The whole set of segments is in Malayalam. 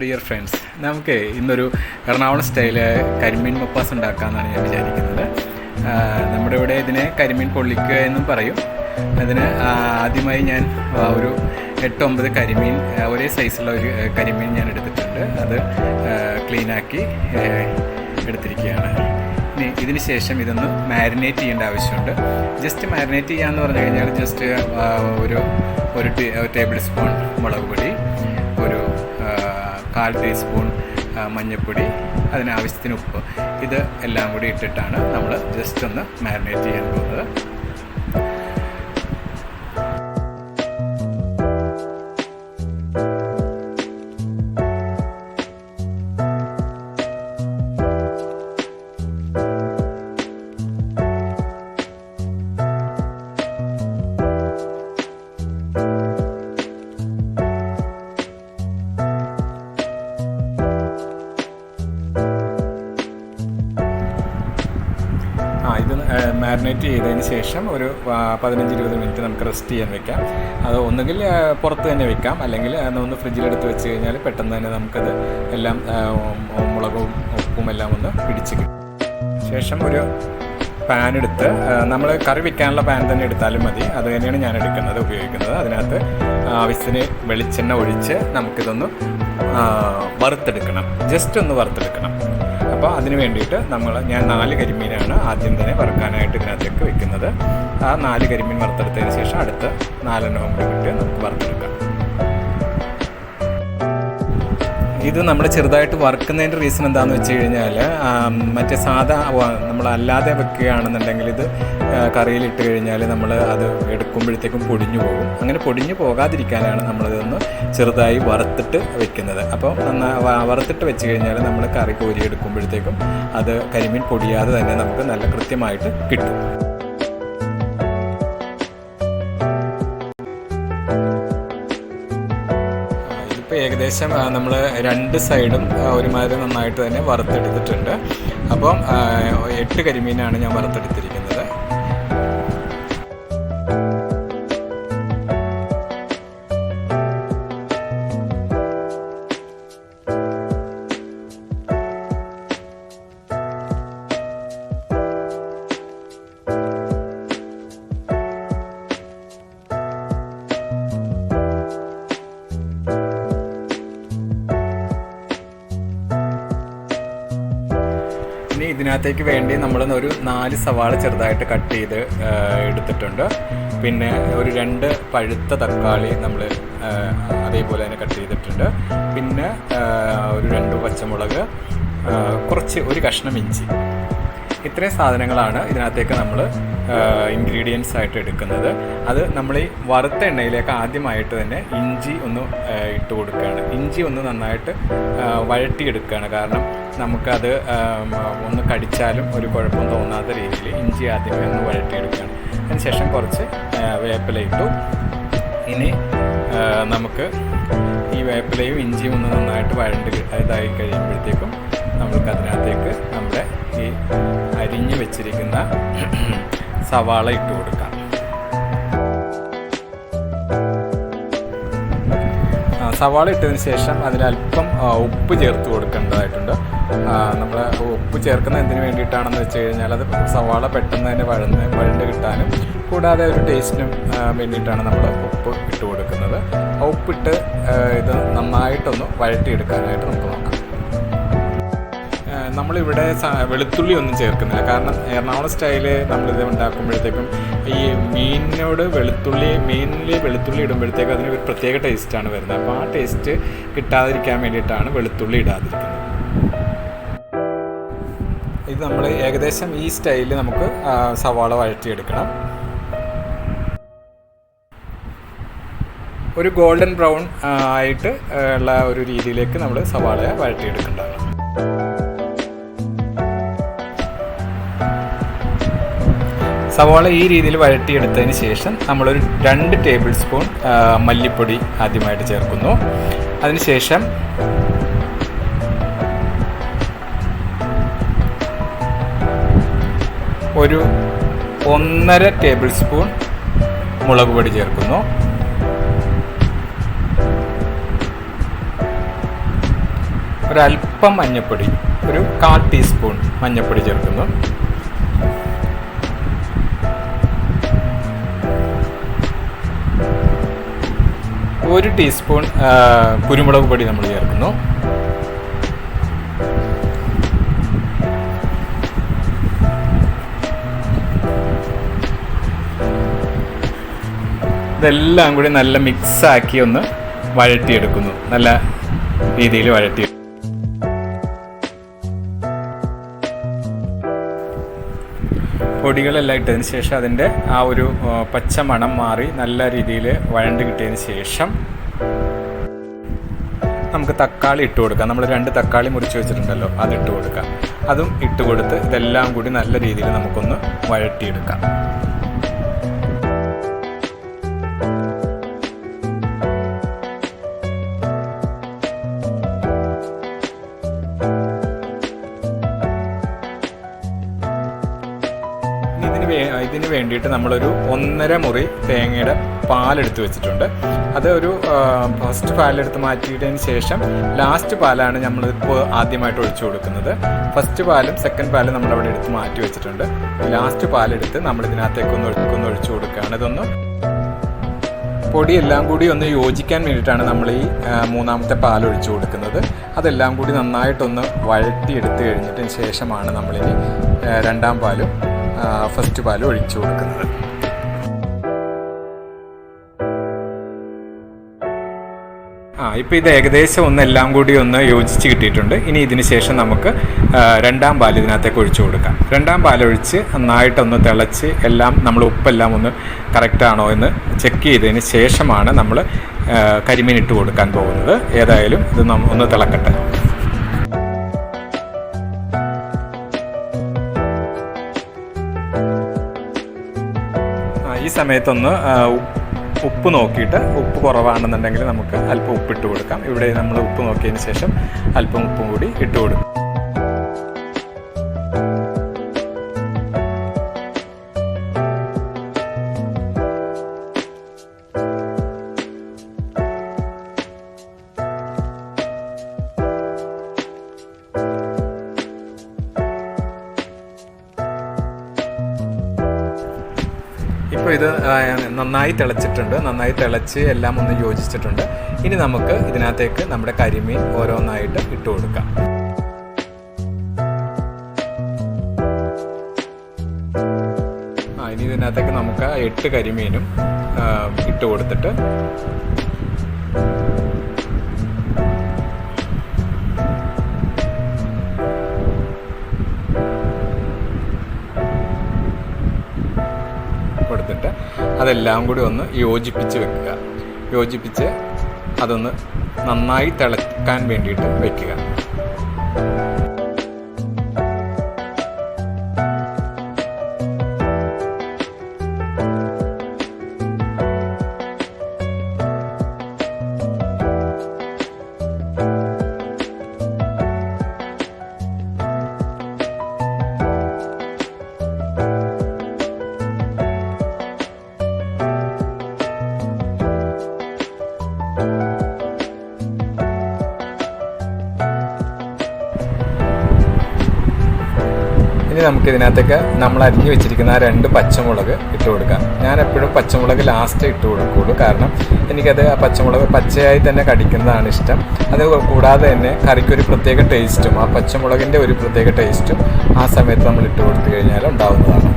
ഡിയർ ഫ്രണ്ട്സ് നമുക്ക് ഇന്നൊരു എറണാകുളം സ്റ്റൈൽ കരിമീൻ മപ്പാസ് ഉണ്ടാക്കാമെന്നാണ് ഞാൻ വിചാരിക്കുന്നത്. നമ്മുടെ ഇവിടെ ഇതിനെ കരിമീൻ പൊള്ളിക്കുക എന്നും പറയും. അതിന് ആദ്യമായി ഞാൻ ഒരു ഒരു എട്ടൊമ്പത് കരിമീൻ ഒരേ സൈസുള്ള ഒരു കരിമീൻ ഞാൻ എടുത്തിട്ടുണ്ട്. അത് ക്ലീനാക്കി എടുത്തിരിക്കുകയാണ്. ഇനി ഇതിന് ശേഷം ഇതൊന്ന് മാരിനേറ്റ് ചെയ്യേണ്ട ആവശ്യമുണ്ട്. ജസ്റ്റ് മാരിനേറ്റ് ചെയ്യാന്ന് പറഞ്ഞു കഴിഞ്ഞാൽ ജസ്റ്റ് ഒരു ഒരു ടേബിൾ സ്പൂൺ മുളക് പൊടി കാൽ ടീസ്പൂൺ മഞ്ഞൾപ്പൊടി അതിനാവശ്യത്തിന് ഉപ്പ്. ഇത് എല്ലാം കൂടി ഇട്ടിട്ടാണ് നമ്മൾ ജസ്റ്റ് ഒന്ന് മാരിനേറ്റ് ചെയ്യാൻ പോകുന്നത്. ആ ഇത് മാരിനേറ്റ് ചെയ്തതിന് ശേഷം ഒരു പതിനഞ്ച് ഇരുപത് മിനിറ്റ് നമുക്ക് റെസ്റ്റ് ചെയ്യാൻ വെക്കാം. അത് ഒന്നുകിൽ പുറത്ത് തന്നെ വെക്കാം. അല്ലെങ്കിൽ ഒന്ന് ഫ്രിഡ്ജിലെടുത്ത് വെച്ച് കഴിഞ്ഞാൽ പെട്ടെന്ന് തന്നെ നമുക്കത് എല്ലാം മുളകും ഉപ്പും എല്ലാം ഒന്ന് പിടിച്ച് കിട്ടും. ശേഷം ഒരു പാൻ എടുത്ത് നമ്മൾ കറി വെക്കാനുള്ള പാൻ തന്നെ എടുത്താലും മതി. അത് തന്നെയാണ് ഞാൻ എടുക്കുന്നത് ഉപയോഗിക്കുന്നത്. അതിനകത്ത് ആവശ്യത്തിന് വെളിച്ചെണ്ണ ഒഴിച്ച് നമുക്കിതൊന്ന് വറുത്തെടുക്കണം. ജസ്റ്റ് ഒന്ന് വറുത്തെടുക്കണം. അപ്പോൾ അതിന് വേണ്ടിയിട്ട് നമ്മൾ ഞാൻ നാല് കരിമീനാണ് ആദ്യം തന്നെ വറുക്കാനായിട്ട് ഇതിനകത്തേക്ക് വെക്കുന്നത്. ആ നാല് കരിമീൻ വറുത്തെടുത്തതിന് ശേഷം അടുത്ത നാലെണ്ണം കൂടി വിട്ട് നമുക്ക് വറുത്തെടുക്കാം. ഇത് നമ്മൾ ചെറുതായിട്ട് വറുക്കുന്നതിന്റെ റീസൺ എന്താണെന്ന് വെച്ച് കഴിഞ്ഞാൽ മറ്റേ സാധാ നമ്മൾ അല്ലാതെ വെക്കുകയാണെന്നുണ്ടെങ്കിൽ ഇത് കറിയിലിട്ട് കഴിഞ്ഞാൽ നമ്മൾ അത് എടുക്കുമ്പോഴത്തേക്കും പൊടിഞ്ഞു പോകും. അങ്ങനെ പൊടിഞ്ഞു പോകാതിരിക്കാനാണ് നമ്മളിതൊന്ന് ചെറുതായി വറുത്തിട്ട് വെക്കുന്നത്. അപ്പോൾ വറുത്തിട്ട് വെച്ച് കഴിഞ്ഞാൽ നമ്മൾ കറി കോരി എടുക്കുമ്പോഴത്തേക്കും അത് കരിമീൻ പൊടിയാതെ തന്നെ നമുക്ക് നല്ല കൃത്യമായിട്ട് കിട്ടും. ഏകദേശം നമ്മൾ രണ്ട് സൈഡും ഒരുമാതിരി നന്നായിട്ട് തന്നെ വറുത്തെടുത്തിട്ടുണ്ട്. അപ്പം എട്ട് കരിമീനാണ് ഞാൻ വറുത്തെടുത്തിരിക്കുന്നത്. ഇനി ഇതിനകത്തേക്ക് വേണ്ടി നമ്മൾ ഒരു നാല് സവാള ചെറുതായിട്ട് കട്ട് ചെയ്ത് എടുത്തിട്ടുണ്ട്. പിന്നെ ഒരു രണ്ട് പഴുത്ത തക്കാളി നമ്മൾ അതേപോലെ തന്നെ കട്ട് ചെയ്തിട്ടുണ്ട്. പിന്നെ ഒരു രണ്ട് പച്ചമുളക് കുറച്ച് ഒരു കഷ്ണം ഇഞ്ചി. ഇത്രയും സാധനങ്ങളാണ് ഇതിനകത്തേക്ക് നമ്മൾ ഇൻഗ്രീഡിയൻസ് ആയിട്ട് എടുക്കുന്നത്. അത് നമ്മൾ ഈ വറുത്ത എണ്ണയിലേക്ക് ആദ്യമായിട്ട് തന്നെ ഇഞ്ചി ഒന്ന് ഇട്ട് കൊടുക്കുകയാണ്. ഇഞ്ചി ഒന്ന് നന്നായിട്ട് വഴട്ടിയെടുക്കുകയാണ് കാരണം നമുക്കത് ഒന്ന് കടിച്ചാലും ഒരു കുഴപ്പം തോന്നാത്ത രീതിയിൽ ഇഞ്ചി ആദ്യമേ ഒന്ന് വഴട്ടിയെടുക്കുകയാണ് അതിനുശേഷം കുറച്ച് വേപ്പില ഇട്ടു. ഇനി നമുക്ക് ഈ വേപ്പിലയും ഇഞ്ചിയും ഒന്ന് നന്നായിട്ട് വഴണ്ട് ഇതായി കഴിയുമ്പോഴത്തേക്കും നമുക്ക് അതിനകത്തേക്ക് നമ്മുടെ ഈ അരിഞ്ഞു വെച്ചിരിക്കുന്ന സവാള ഇട്ട് കൊടുക്കാം. സവാള ഇട്ടതിന് ശേഷം അതിലല്പം ഉപ്പ് ചേർത്ത് കൊടുക്കേണ്ടതായിട്ടുണ്ട്. നമ്മൾ ഉപ്പ് ചേർക്കുന്നത് എന്തിനു വേണ്ടിയിട്ടാണെന്ന് വെച്ച് കഴിഞ്ഞാൽ അത് സവാള പെട്ടെന്ന് തന്നെ വഴന്ന് വഴണ്ട് കിട്ടാനും കൂടാതെ ഒരു ടേസ്റ്റിനും വേണ്ടിയിട്ടാണ് നമ്മൾ ഉപ്പ് ഇട്ട് കൊടുക്കുന്നത്. ഉപ്പിട്ട് ഇത് നന്നായിട്ടൊന്ന് വഴട്ടിയെടുക്കാനായിട്ട് നമുക്ക് നോക്കാം. നമ്മളിവിടെ വെളുത്തുള്ളി ഒന്നും ചേർക്കുന്നില്ല. കാരണം എറണാകുളം സ്റ്റൈൽ നമ്മളിത് ഉണ്ടാക്കുമ്പോഴത്തേക്കും ഈ മീനിനോട് വെളുത്തുള്ളി മീനിൽ വെളുത്തുള്ളി ഇടുമ്പോഴത്തേക്കും അതിന് ഒരു പ്രത്യേക ടേസ്റ്റാണ് വരുന്നത്. അപ്പോൾ ആ ടേസ്റ്റ് കിട്ടാതിരിക്കാൻ വേണ്ടിയിട്ടാണ് വെളുത്തുള്ളി ഇടാതിരിക്കുന്നത്. ഇത് നമ്മൾ ഏകദേശം ഈ സ്റ്റൈലിൽ നമുക്ക് സവാള വഴറ്റിയെടുക്കണം. ഒരു ഗോൾഡൻ ബ്രൗൺ ആയിട്ട് ഉള്ള ഒരു രീതിയിലേക്ക് നമ്മൾ സവാളയെ വഴറ്റിയെടുക്കേണ്ടതാണ് സവാള ഈ രീതിയിൽ വഴറ്റിയെടുത്തതിന് ശേഷം നമ്മളൊരു രണ്ട് ടേബിൾ സ്പൂൺ മല്ലിപ്പൊടി ആദ്യമായിട്ട് ചേർക്കുന്നു. അതിനുശേഷം ഒരു ഒന്നര ടേബിൾ സ്പൂൺ മുളക് പൊടി ചേർക്കുന്നു. ഒരല്പം മഞ്ഞൾപ്പൊടി ഒരു കാൽ ടീസ്പൂൺ മഞ്ഞൾപ്പൊടി ചേർക്കുന്നു. ഒരു ടീസ്പൂൺ കുരുമുളക് പൊടി നമ്മൾ ചേർക്കുന്നു. ഇതെല്ലാം കൂടി നല്ല മിക്സാക്കി ഒന്ന് വഴറ്റിയെടുക്കുന്നു. നല്ല രീതിയിൽ വഴറ്റി പൊടികളെല്ലാം ഇട്ടതിന് ശേഷം അതിന്റെ ആ ഒരു പച്ച മണം മാറി നല്ല രീതിയിൽ വഴണ്ട് കിട്ടിയതിന് ശേഷം നമുക്ക് തക്കാളി ഇട്ട് കൊടുക്കാം. നമ്മൾ രണ്ട് തക്കാളി മുറിച്ച് വെച്ചിട്ടുണ്ടല്ലോ അത് ഇട്ട് കൊടുക്കാം. അതും ഇട്ട് കൊടുത്ത് ഇതെല്ലാം കൂടി നല്ല രീതിയിൽ നമുക്കൊന്ന് വഴറ്റിയെടുക്കാം. വേണ്ടിയിട്ട് നമ്മളൊരു ഒന്നര മുറി തേങ്ങയുടെ പാലെടുത്ത് വെച്ചിട്ടുണ്ട്. അത് ഒരു ഫസ്റ്റ് പാലെടുത്ത് മാറ്റിയിട്ടതിന് ശേഷം ലാസ്റ്റ് പാലാണ് നമ്മൾ ഇപ്പോൾ ആദ്യമായിട്ട് ഒഴിച്ചു കൊടുക്കുന്നത്. ഫസ്റ്റ് പാലും സെക്കൻഡ് പാലും നമ്മൾ അവിടെ എടുത്ത് മാറ്റി വെച്ചിട്ടുണ്ട്. ലാസ്റ്റ് പാലെടുത്ത് നമ്മൾ ഇതിനകത്തേക്ക് ഒന്ന് ഒന്ന് ഒഴിച്ചു കൊടുക്കുകയാണ് ഇതൊന്ന്. പൊടിയെല്ലാം കൂടി ഒന്ന് യോജിക്കാൻ വേണ്ടിയിട്ടാണ് നമ്മൾ ഈ മൂന്നാമത്തെ പാൽ ഒഴിച്ചു കൊടുക്കുന്നത്. അതെല്ലാം കൂടി നന്നായിട്ടൊന്ന് വഴറ്റി എടുത്തു കഴിഞ്ഞിട്ടതിന് ശേഷമാണ് നമ്മളിനി രണ്ടാം പാലും ഫസ്റ്റ് പാൽ ഒഴിച്ചു കൊടുക്കുന്നത്. ആ ഇപ്പോൾ ഇത് ഏകദേശം ഒന്ന് എല്ലാം കൂടി ഒന്ന് യോജിച്ച് കിട്ടിയിട്ടുണ്ട്. ഇനി ഇതിന് ശേഷം നമുക്ക് രണ്ടാം പാൽ ഇതിനകത്തേക്ക് ഒഴിച്ചു കൊടുക്കാം. രണ്ടാം പാൽ ഒഴിച്ച് നന്നായിട്ടൊന്ന് തിളച്ച് എല്ലാം നമ്മൾ ഉപ്പെല്ലാം ഒന്ന് കറക്റ്റാണോ എന്ന് ചെക്ക് ചെയ്തതിന് ശേഷമാണ് നമ്മൾ കരിമീൻ ഇട്ട് കൊടുക്കാൻ പോകുന്നത്. ഏതായാലും ഇത് ഒന്ന് തിളക്കട്ടെ. സമയത്തൊന്ന് ഉപ്പ് നോക്കിയിട്ട് ഉപ്പ് കുറവാണെന്നുണ്ടെങ്കിൽ നമുക്ക് അല്പം ഉപ്പിട്ട് കൊടുക്കാം. ഇവിടെ നമ്മൾ ഉപ്പ് നോക്കിയതിന് ശേഷം അല്പം ഉപ്പും കൂടി ഇട്ട് കൊടുക്കും. ഇപ്പോൾ ഇത് നന്നായി തിളച്ചിട്ടുണ്ട്. നന്നായി തിളച്ച് എല്ലാം ഒന്ന് യോജിച്ചിട്ടുണ്ട്. ഇനി നമുക്ക് ഇതിനകത്തേക്ക് നമ്മുടെ കരിമീൻ ഓരോന്നായിട്ട് ഇട്ട് കൊടുക്കാം. ആ ഇനി ഇതിനകത്തേക്ക് നമുക്ക് എട്ട് കരിമീനും ഇട്ട് കൊടുത്തിട്ട് അതെല്ലാം കൂടി ഒന്ന് യോജിപ്പിച്ച് വെക്കുക. യോജിപ്പിച്ച് അതൊന്ന് നന്നായി തിളക്കാൻ വേണ്ടിയിട്ട് വെക്കുക. നമുക്ക് ഇതിനകത്തേക്ക് നമ്മൾ അരിഞ്ഞു വെച്ചിരിക്കുന്ന ആ രണ്ട് പച്ചമുളക് ഇട്ട് കൊടുക്കാം. ഞാൻ എപ്പോഴും പച്ചമുളക് ലാസ്റ്റ് ഇട്ട് കൊടുക്കുകയുള്ളൂ കാരണം എനിക്കത് ആ പച്ചമുളക് പച്ചയായി തന്നെ കടിക്കുന്നതാണ് ഇഷ്ടം. അത് കൂടാതെ തന്നെ കറിക്കൊരു പ്രത്യേക ടേസ്റ്റും ആ പച്ചമുളകിന്റെ ഒരു പ്രത്യേക ടേസ്റ്റും ആ സമയത്ത് നമ്മൾ ഇട്ട് കൊടുത്തു കഴിഞ്ഞാൽ ഉണ്ടാവുന്നതാണ്.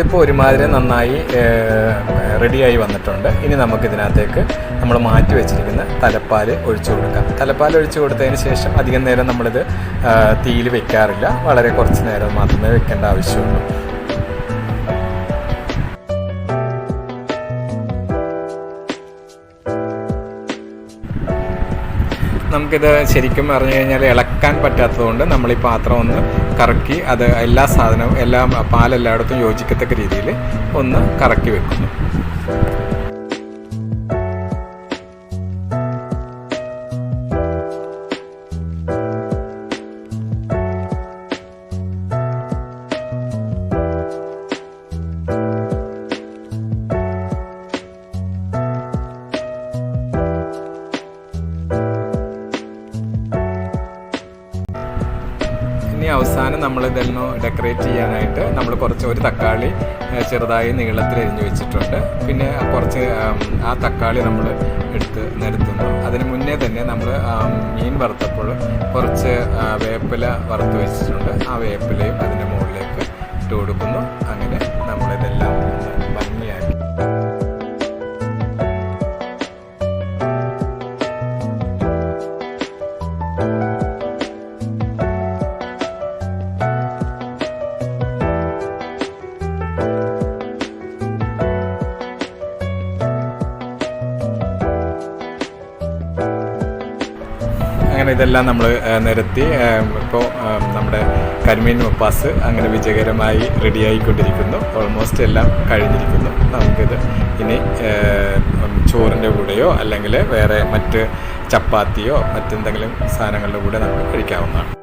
ഇതിപ്പോൾ ഒരുമാതിരി നന്നായി റെഡിയായി വന്നിട്ടുണ്ട്. ഇനി നമുക്ക് ഇതിനകത്തേക്ക് നമ്മൾ മാറ്റി വെച്ചിരിക്കുന്ന തലപ്പാൽ ഒഴിച്ചു കൊടുക്കാം. തലപ്പാൽ ഒഴിച്ചു കൊടുത്തതിന് ശേഷം അധികം നേരം നമ്മളിത് തീയിൽ വെക്കാറില്ല. വളരെ കുറച്ച് നേരം മാത്രമേ വെക്കേണ്ട ആവശ്യമുള്ളൂ. നമുക്കിത് ശരിക്കും പറഞ്ഞു കഴിഞ്ഞാൽ ഇളക്കാൻ പറ്റാത്തതുകൊണ്ട് നമ്മൾ ഈ പാത്രം ഒന്ന് കറക്കി അത് എല്ലാ സാധനവും എല്ലാം പാലെല്ലായിടത്തും യോജിക്കത്തക്ക രീതിയിൽ ഒന്ന് കറക്കി വെക്കുന്നു. നമ്മൾ ഇതെല്ലാം ഡെക്കറേറ്റ് ചെയ്യാനായിട്ട് നമ്മൾ കുറച്ച് ഒരു തക്കാളി ചെറുതായി നീളത്തിൽ എരിഞ്ഞു വെച്ചിട്ടുണ്ട്. പിന്നെ കുറച്ച് ആ തക്കാളി നമ്മൾ എടുത്ത് നിരത്തുന്നു. അതിന് മുന്നേ തന്നെ നമ്മൾ മീൻ വറുത്തപ്പോൾ കുറച്ച് വേപ്പില വറുത്ത് വെച്ചിട്ടുണ്ട്. ആ വേപ്പിലയും അതിന്റെ മുകളിലേക്ക് ഇട്ട് കൊടുക്കുന്നു. അങ്ങനെ ഇതെല്ലാം നമ്മൾ നിരത്തി ഇപ്പോൾ നമ്മുടെ കരിമീൻ മുപ്പാസ് അങ്ങനെ വിജയകരമായി റെഡിയായിക്കൊണ്ടിരിക്കുന്നു ഓൾമോസ്റ്റ് എല്ലാം കഴിഞ്ഞിരിക്കുന്നു. നമുക്കിത് ഇനി ചോറിന്റെ കൂടെയോ അല്ലെങ്കിൽ വേറെ മറ്റ് ചപ്പാത്തിയോ മറ്റെന്തെങ്കിലും സാധനങ്ങളുടെ കൂടെ നമുക്ക് കഴിക്കാവുന്നതാണ്.